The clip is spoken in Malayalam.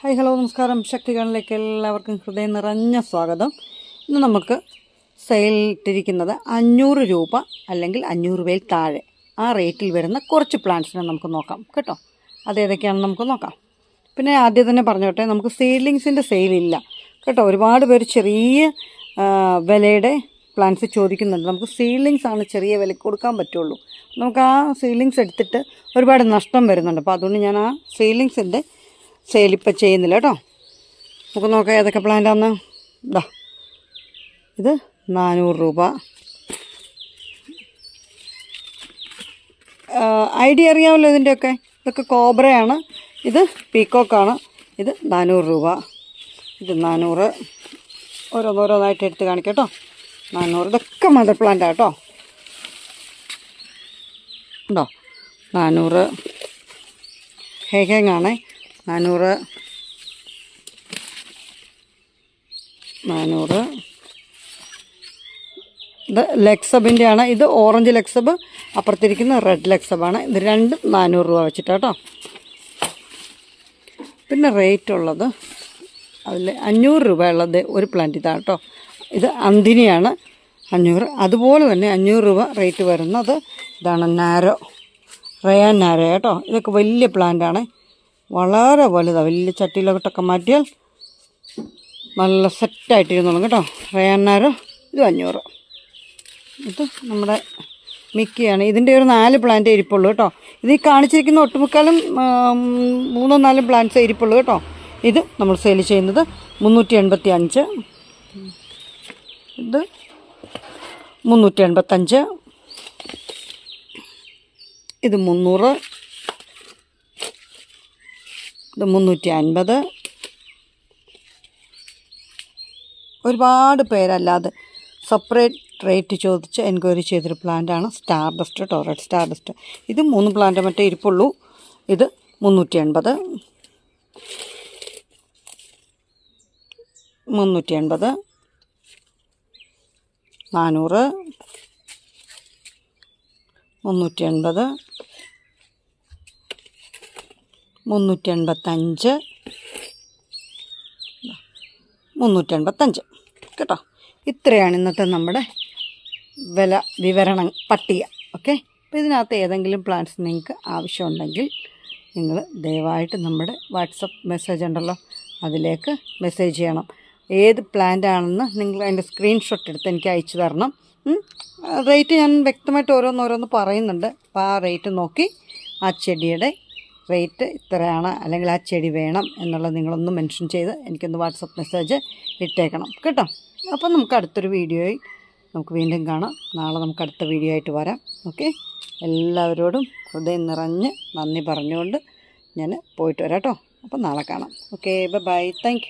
ഹായ് ഹലോ നമസ്കാരം. ശക്തികളിലേക്ക് എല്ലാവർക്കും ഹൃദയം നിറഞ്ഞ സ്വാഗതം. ഇന്ന് നമുക്ക് സെയിലിട്ടിരിക്കുന്നത് അഞ്ഞൂറ് രൂപ അല്ലെങ്കിൽ അഞ്ഞൂറ് രൂപയിൽ താഴെ ആ റേറ്റിൽ വരുന്ന കുറച്ച് പ്ലാന്റ്സിനെ നമുക്ക് നോക്കാം കേട്ടോ? അത് ഏതൊക്കെയാണെന്ന് നമുക്ക് നോക്കാം. പിന്നെ ആദ്യം തന്നെ പറഞ്ഞോട്ടെ നമുക്ക് സീഡ്ലിങ്സിന്റെ സെയിലില്ല കേട്ടോ? ഒരുപാട് പേര് ചെറിയ വിലയുടെ പ്ലാന്റ്സ് ചോദിക്കുന്നുണ്ട്. നമുക്ക് സീലിങ്സ് ആണ് ചെറിയ വിലയ്ക്ക് കൊടുക്കാൻ പറ്റുള്ളൂ. നമുക്ക് ആ സീലിങ്സ് എടുത്തിട്ട് ഒരുപാട് നഷ്ടം വരുന്നുണ്ട്. അപ്പോൾ അതുകൊണ്ട് ഞാൻ ആ സീലിങ്സിന്റെ സെയിൽ ഇപ്പം ചെയ്യുന്നില്ല കേട്ടോ നമുക്ക് നോക്കാം ഏതൊക്കെ പ്ലാന്റാന്ന് ഇതാ ഇത് നാനൂറ് രൂപ. ഐഡിയ അറിയാമല്ലോ ഇതിന്റെയൊക്കെ ഇതൊക്കെ കോബ്രയാണ്. ഇത് പീക്കോക്കാണ്. ഇത് നാനൂറ് രൂപ. ഇത് നാനൂറ്. ഓരോന്നോരോന്നായിട്ട് എടുത്ത് കാണിക്കട്ടോ കേട്ടോ നാനൂറ്. ഇതൊക്കെ മദർ പ്ലാന്റാണ് കേട്ടോ ഉണ്ടോ നാനൂറ്. ഹേഹേങ്ങാണേ നാനൂറ്. നാനൂറ്. ഇത് ലെക്സബിന്റെ ആണ് ഇത് ഓറഞ്ച് ലെക്സബ് അപ്പുറത്തിരിക്കുന്ന റെഡ് ലെക്സബാണ്. ഇത് രണ്ടും നാനൂറ് രൂപ വെച്ചിട്ടാട്ടോ. പിന്നെ റേറ്റ് ഉള്ളത്. അതിൽ അഞ്ഞൂറ് ഉള്ളത് ഒരു പ്ലാന്റ് ഇതാണ് കേട്ടോ ഇത് അന്തിനിയാണ് അഞ്ഞൂറ്. അതുപോലെ തന്നെ അഞ്ഞൂറ് രൂപ റേറ്റ് വരുന്നത് ഇതാണ് നാരോ. റയാൻ നാരോ കേട്ടോ ഇതൊക്കെ വലിയ പ്ലാന്റാണ് വളരെ വലുതാണ് വലിയ ചട്ടിയിലോട്ടൊക്കെ മാറ്റിയാൽ നല്ല സെറ്റായിട്ടിരുന്നോളും കേട്ടോ. റയാൻ നാരോ ഇത് അഞ്ഞൂറ്. ഇത് നമ്മുടെ മിക്കയാണ്. ഇതിന്റെ ഒരു നാല് പ്ലാന്റ് ഇരിപ്പുള്ളൂ കേട്ടോ. ഇത് ഈ കാണിച്ചിരിക്കുന്ന ഒട്ടുമുക്കാലും മൂന്നോ നാലും പ്ലാന്റ്സ് ഇരിപ്പുള്ളൂ കേട്ടോ. ഇത് നമ്മൾ സെയിൽ ചെയ്യുന്നത് മുന്നൂറ്റി എൺപത്തി അഞ്ച് ഇത് മുന്നൂറ്റി എൺപത്തഞ്ച് ഇത് മുന്നൂറ്. ഇത് മുന്നൂറ്റി അൻപത് ഒരുപാട് പേരല്ലാതെ സെപ്പറേറ്റ് റേറ്റ് ചോദിച്ച് എൻക്വയറി ചെയ്തൊരു പ്ലാന്റാണ് സ്റ്റാർ ഡസ്റ്റ് ടോറേറ്റ് സ്റ്റാർ ഡസ്റ്റ് ഇത് മൂന്ന് പ്ലാന്റ് മറ്റേ ഇരിപ്പുള്ളൂ. ഇത് മുന്നൂറ്റി എൺപത് മുന്നൂറ്റി എൺപത് നാനൂറ്. മുന്നൂറ്റി എൺപത് മുന്നൂറ്റി എൺപത്തഞ്ച് മുന്നൂറ്റി എൺപത്തഞ്ച് കേട്ടോ? ഇത്രയാണ് ഇന്നത്തെ നമ്മുടെ വില വിവരണ പട്ടിക. ഓക്കെ? അപ്പോൾ ഇതിനകത്ത് ഏതെങ്കിലും പ്ലാൻസ് നിങ്ങൾക്ക് ആവശ്യമുണ്ടെങ്കിൽ നിങ്ങൾ ദയവായിട്ട് നമ്മുടെ വാട്സപ്പ് മെസ്സേജ് ഉണ്ടല്ലോ അതിലേക്ക് മെസ്സേജ് ചെയ്യണം. ഏത് പ്ലാന്റ് ആണെന്ന് നിങ്ങൾ അതിന്റെ സ്ക്രീൻഷോട്ട് എടുത്ത് എനിക്ക് അയച്ചു തരണം. റേറ്റ് ഞാൻ വ്യക്തമായിട്ട് ഓരോന്നോരോന്ന് പറയുന്നുണ്ട്. അപ്പോൾ ആ റേറ്റ് നോക്കി ആ ചെടിയുടെ റേറ്റ് ഇത്രയാണ് അല്ലെങ്കിൽ ആ ചെടി വേണം എന്നുള്ളത് നിങ്ങളൊന്ന് മെൻഷൻ ചെയ്ത് എനിക്കൊന്ന് വാട്സപ്പ് മെസ്സേജ് ഇട്ടേക്കണം. കേട്ടോ? അപ്പം നമുക്ക് അടുത്തൊരു വീഡിയോയിൽ നമുക്ക് വീണ്ടും കാണാം. നാളെ നമുക്ക് അടുത്ത വീഡിയോ ആയിട്ട് വരാം. ഓക്കെ? എല്ലാവരോടും ഹൃദയം നിറഞ്ഞ് നന്ദി പറഞ്ഞുകൊണ്ട് ഞാൻ പോയിട്ട് വരാം കേട്ടോ. അപ്പം നാളെ കാണാം. Okay bye thank